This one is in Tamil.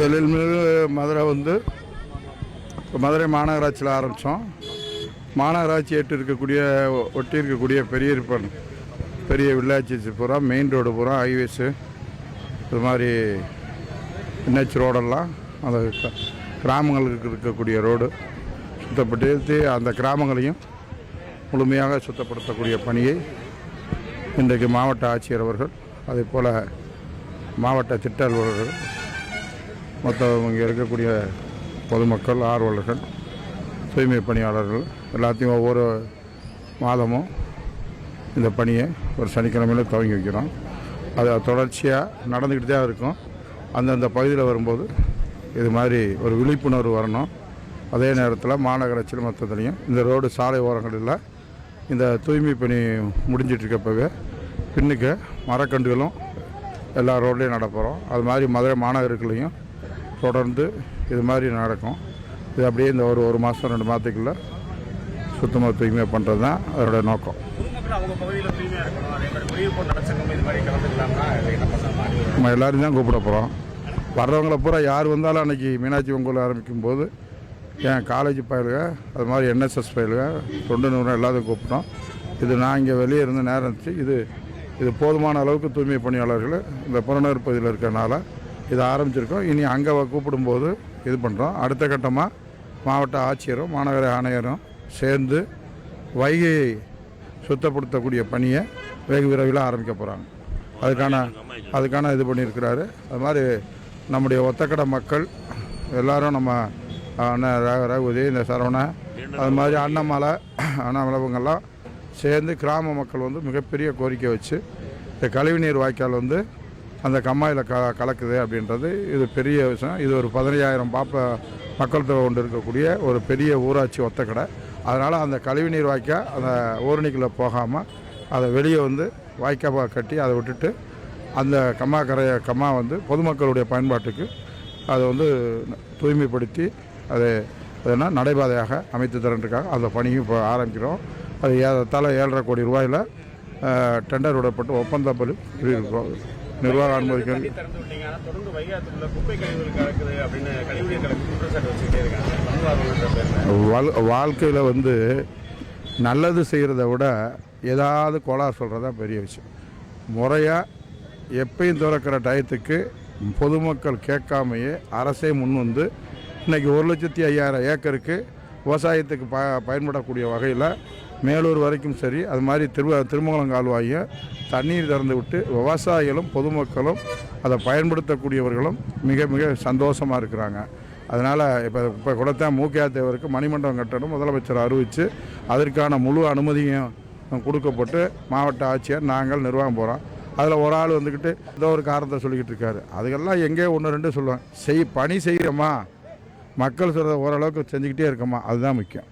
தொழில்மிகு மதுரை வந்து இப்போ மதுரை மாநகராட்சியில் ஆரம்பித்தோம். மாநகராட்சி எட்டு இருக்கக்கூடிய ஒட்டி இருக்கக்கூடிய பெரிய இருப்பன் பெரிய வில்லேஜஸ் பூரா மெயின் ரோடு பூரா ஹைவேஸு இது மாதிரி என்ஹெச் ரோடெல்லாம் அந்த க- கிராமங்களுக்கு இருக்கக்கூடிய ரோடு சுத்தப்படுத்தி அந்த கிராமங்களையும் முழுமையாக சுத்தப்படுத்தக்கூடிய பணியை இன்றைக்கு மாவட்ட ஆட்சியர் அவர்கள் அதே போல் மாவட்ட திட்ட அலுவலர்கள் மற்றவங்க இங்கே இருக்கக்கூடிய பொதுமக்கள் ஆர்வலர்கள் தூய்மை பணியாளர்கள் எல்லாத்தையும் ஒவ்வொரு மாதமும் இந்த பணியை ஒரு சனிக்கிழமையில் துவங்கி வைக்கிறோம். அது தொடர்ச்சியாக நடந்துக்கிட்டு தான் இருக்கும். அந்தந்த பகுதியில் வரும்போது இது மாதிரி ஒரு விழிப்புணர்வு வரணும். அதே நேரத்தில் மாநகராட்சியில் மொத்தத்துலையும் இந்த ரோடு சாலை ஓரங்களில் இந்த தூய்மை பணி முடிஞ்சிட்ருக்கப்பவே பின்னுக்கு மரக்கன்றுகளும் எல்லா ரோட்லேயும் நடப்புகிறோம் அது மாதிரி மதுரை மாநகருக்குள்ளேயும் தொடர்ந்து இது மாதிரி நடக்கும். இது அப்படியே இந்த ஒரு ஒரு மாதம் ரெண்டு மாதத்துக்குள்ளே சுத்தமாக தூய்மை பண்ணுறது தான் அதோட நோக்கம். நம்ம எல்லாரும் தான் கூப்பிட போகிறோம் வர்றவங்கள பூரா யார் வந்தாலும் அன்றைக்கி மீனாட்சி பொங்கல் ஆரம்பிக்கும் போது என் காலேஜ் பயிலுக அது மாதிரி என்எஸ்எஸ் பயிலுக தொண்டு நிறுவனம் எல்லாத்தையும் கூப்பிட்டோம். இது நான் இங்கே வெளியே இருந்து நேரம் இருந்துச்சு இது இது போதுமான அளவுக்கு தூய்மை பணியாளர்கள் இந்த புறநகர் பகுதியில் இருக்கிறனால இது ஆரம்பிச்சிருக்கோம். இனி அங்கே கூப்பிடும்போது இது பண்ணுறோம் அடுத்த கட்டமாக மாவட்ட ஆட்சியரும் மாநகர ஆணையரும் சேர்ந்து வைகையை சுத்தப்படுத்தக்கூடிய பணியை வெகு விரைவில் ஆரம்பிக்க போகிறாங்க அதுக்கான அதுக்கான இது பண்ணியிருக்கிறாரு. அது மாதிரி நம்முடைய ஒத்தக்கடை மக்கள் எல்லாரும் நம்ம அண்ணன் ரகுதி இந்த சரவணை அது மாதிரி அண்ணமலை அண்ணாமலை இவங்கெல்லாம் சேர்ந்து கிராம மக்கள் வந்து மிகப்பெரிய கோரிக்கை வச்சு இந்த கழிவுநீர் வாய்க்கால் வந்து அந்த கம்மாயில் க கலக்குது அப்படின்றது இது பெரிய விஷயம். இது ஒரு பதினையாயிரம் பாப்ப மக்கள் தொகை கொண்டு இருக்கக்கூடிய ஒரு பெரிய ஊராட்சி ஒத்த கடை. அதனால் அந்த கழிவுநீர் வாய்க்கால் அந்த ஊரணிக்குள்ளே போகாமல் அதை வெளியே வந்து வாய்க்கால் கட்டி அதை விட்டுட்டு அந்த கம்மா கரைய கம்மா வந்து பொதுமக்களுடைய பயன்பாட்டுக்கு அதை வந்து தூய்மைப்படுத்தி அதை அதனா நடைபாதையாக அமைத்து தரன்றக்காக அந்த பணியும் இப்போ ஆரம்பிக்கிறோம். அது ஏ தலை ஏழரை கோடி ரூபாயில் டெண்டர் விடப்பட்டு ஒப்பந்தம் பலி இருக்கிறோம் நிர்வாக அனுமதிகள். தொடர்ந்து வைகாத்துக்குள்ள குப்பை கழிவுகள் கலக்குது அப்படின்னு கழிவுநீர் கலக்கு குற்றச்சாட்டு வச்சுக்கிட்டே இருக்காங்க. பண்பாடுன்ற பேரில். வாழ் வாழ்க்கையில் வந்து நல்லது செய்கிறத விட ஏதாவது கோளாறு சொல்கிறது தான் பெரிய விஷயம். முறையாக எப்பயும் திறக்கிற டயத்துக்கு பொதுமக்கள் கேட்காமையே அரசே முன் வந்து இன்றைக்கி ஒரு லட்சத்தி ஐயாயிரம் ஏக்கருக்கு விவசாயத்துக்கு ப பயன்படக்கூடிய வகையில் மேலூர் வரைக்கும் சரி அது மாதிரி திரு திருமங்கலம் கால்வாயை தண்ணீர் திறந்து விட்டு விவசாயிகளும் பொதுமக்களும் அதை பயன்படுத்தக்கூடியவர்களும் மிக மிக சந்தோஷமாக இருக்கிறாங்க. அதனால் இப்போ இப்போ கூடத்தான் மூக்கியா தேவருக்கு மணிமண்டபம் கட்டணும் முதலமைச்சர் அறிவித்து அதற்கான முழு அனுமதியும் கொடுக்கப்பட்டு மாவட்ட ஆட்சியர் நாங்கள் நிர்வாகம் போகிறோம் அதில் ஒரு ஆள் வந்துக்கிட்டு ஏதோ ஒரு காரணத்தை சொல்லிக்கிட்டு இருக்காரு. அதுக்கெல்லாம் எங்கேயோ ஒன்று ரெண்டு சொல்லுவேன் செய் பணி செய்கிறோமா மக்கள் சொல்கிறத ஓரளவுக்கு செஞ்சுக்கிட்டே இருக்கோமா அதுதான் முக்கியம்.